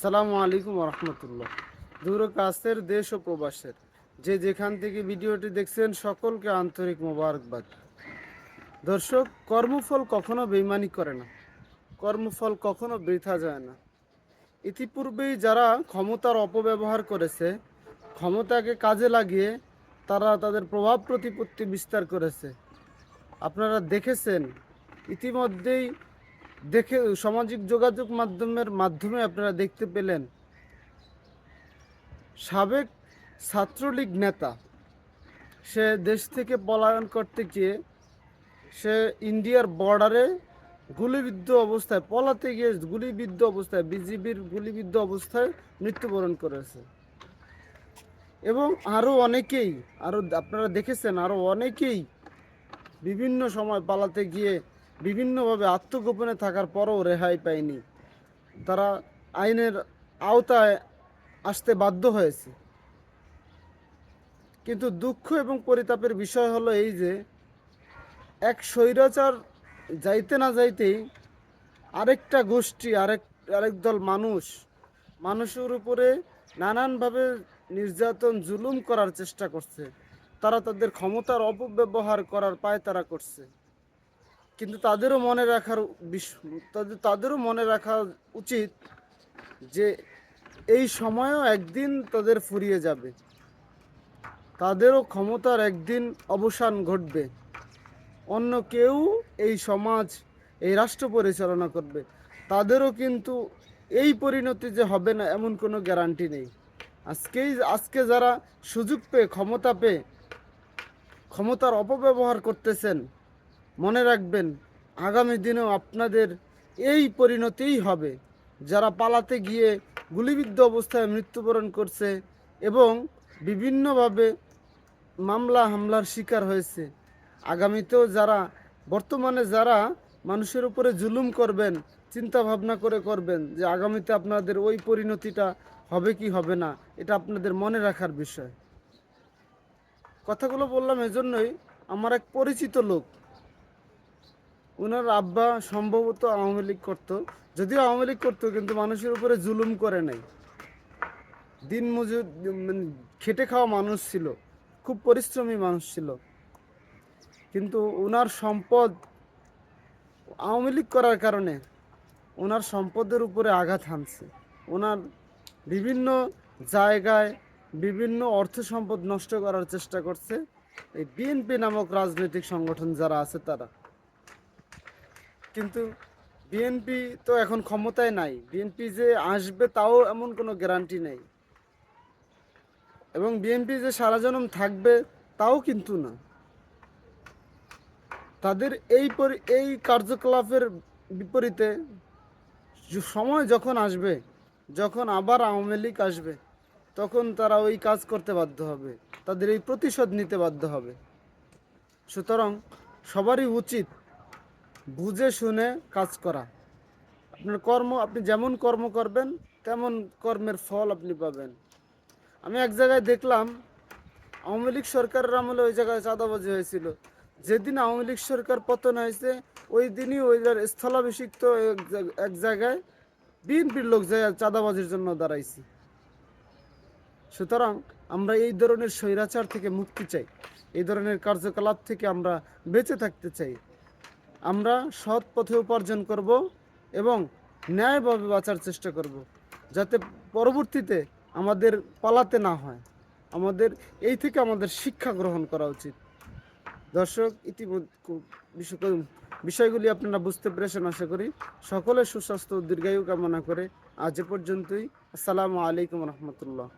আসসালামু আলাইকুম রহমতুল্লাহ। দূর কাছের দেশ ও প্রবাসের। যে যেখান থেকে ভিডিওটি দেখছেন, সকলকে আন্তরিক মোবারকবাদ। দর্শক, কর্মফল কখনো বেইমানি করে না। কর্মফল কখনো বৃথা যায় না। ইতিপূর্বেই যারা ক্ষমতার অপব্যবহার করেছে, ক্ষমতাকে কাজে লাগিয়ে তারা তাদের প্রভাব প্রতিপত্তি বিস্তার করেছে। আপনারা দেখেছেন, ইতিমধ্যেই দেখে, সামাজিক যোগাযোগ মাধ্যমের মাধ্যমে আপনারা দেখতে পেলেন সাবেক ছাত্রলীগ নেতা। সে দেশ থেকে পলায়ন করতে গিয়ে সে ইন্ডিয়ার বর্ডারে গুলিবিদ্ধ অবস্থায়, পলাতে গিয়ে গুলিবিদ্ধ অবস্থায়, বিজিবির গুলিবিদ্ধ অবস্থায় মৃত্যুবরণ করেছে। এবং আরও অনেকেই আরও আপনারা দেখেছেন আরও অনেকেই বিভিন্ন সময় পালাতে গিয়ে বিভিন্নভাবে আত্মগোপনে থাকার পরও রেহাই পায়নি। তারা আইনের আওতায় আসতে বাধ্য হয়েছে। কিন্তু দুঃখ এবং পরিতাপের বিষয় হলো এই যে, এক স্বৈরাচার যাইতে না যাইতেই আরেকটা গোষ্ঠী, আরেক আরেক দল মানুষ, মানুষের উপরে নানানভাবে নির্যাতন, জুলুম করার চেষ্টা করছে। তারা তাদের ক্ষমতার অপব্যবহার করার পায় তারা করছে। কিন্তু তাদেরও মনে রাখার তাদের, তাদেরও মনে রাখা উচিত যে এই সময়ও একদিন তাদের ফুরিয়ে যাবে। তাদেরও ক্ষমতার একদিন অবসান ঘটবে। অন্য কেউ এই সমাজ, এই রাষ্ট্র পরিচালনা করবে। তাদেরও কিন্তু এই পরিণতি যে হবে না, এমন কোনো গ্যারান্টি নেই। আজকেই, আজকে যারা সুযোগ পেয়ে, ক্ষমতা পেয়ে, ক্ষমতার অপব্যবহার করতেছেন মনে রাখবেন, আগামী দিনেও আপনাদের এই পরিণতিই হবে। যারা পালাতে গিয়ে গুলিবিদ্ধ অবস্থায় মৃত্যুবরণ করছে এবং বিভিন্নভাবে মামলা, হামলার শিকার হয়েছে, আগামীতেও যারা, বর্তমানে যারা মানুষের উপরে জুলুম করবেন চিন্তা ভাবনা করে করবেন যে আগামীতে আপনাদের ওই পরিণতিটা হবে কি হবে না, এটা আপনাদের মনে রাখার বিষয়। কথাগুলো বললাম এজন্যই, আমার এক পরিচিত লোক ওনার আব্বা সম্ভবত আওয়ামী লীগ করতো। যদিও আওয়ামী লীগ করতো, কিন্তু মানুষের উপরে জুলুম করে নাই। দিন মজুর মানে খেটে খাওয়া মানুষ ছিল। খুব পরিশ্রমী মানুষ ছিল। কিন্তু ওনার সম্পদ আওয়ামী লীগ করার কারণে ওনার সম্পদের উপরে আঘাত হানছে। ওনার বিভিন্ন জায়গায় বিভিন্ন অর্থ সম্পদ নষ্ট করার চেষ্টা করছে। এই বিএনপি নামক রাজনৈতিক সংগঠন যারা আছে তারা। কিন্তু বিএনপি তো এখন ক্ষমতায় নাই। বিএনপি যে আসবে তাও এমন কোনো গ্যারান্টি নেই। এবং বিএনপি যে সারা জনম থাকবে তাও কিন্তু না। তাদের এই এই কার্যকলাপের বিপরীতে সময় যখন আসবে, যখন আবার আওয়ামী লীগ আসবে, তখন তারা ওই কাজ করতে বাধ্য হবে। তাদের এই প্রতিশোধ নিতে বাধ্য হবে। সুতরাং সবারই উচিত বুঝে শুনে কাজ করা। আপনার কর্ম, আপনি যেমন কর্ম করবেন, তেমন কর্মের ফল আপনি পাবেন। আমি এক জায়গায় দেখলাম, আওয়ামী লীগ সরকারের আমলে ওই জায়গায় চাঁদাবাজি হয়েছিল। যেদিন আওয়ামী লীগ সরকার পতন হয়েছে, ওই দিনই ওই স্থলাভিষিক্ত এক জায়গায় বিএনপির লোক যায় চাঁদাবাজির জন্য দাঁড়াইছি। সুতরাং আমরা এই ধরনের স্বৈরাচার থেকে মুক্তি চাই। এই ধরনের কার্যকলাপ থেকে আমরা বেঁচে থাকতে চাই। আমরা সৎ পথে উপার্জন করব এবং ন্যায়ভাবে বাঁচার চেষ্টা করব, যাতে পরবর্তীতে আমাদের পালাতে না হয়। আমাদের, এই থেকে আমাদের শিক্ষা গ্রহণ করা উচিত। দর্শক, ইতিমধ্যে বিষয়গুলি আপনারা বুঝতে পেরেছেন, আশা করি। সকলের সুস্বাস্থ্য দীর্ঘায়ু কামনা করে আজ পর্যন্তই। আসসালামু আলাইকুম রহমতুল্লাহ।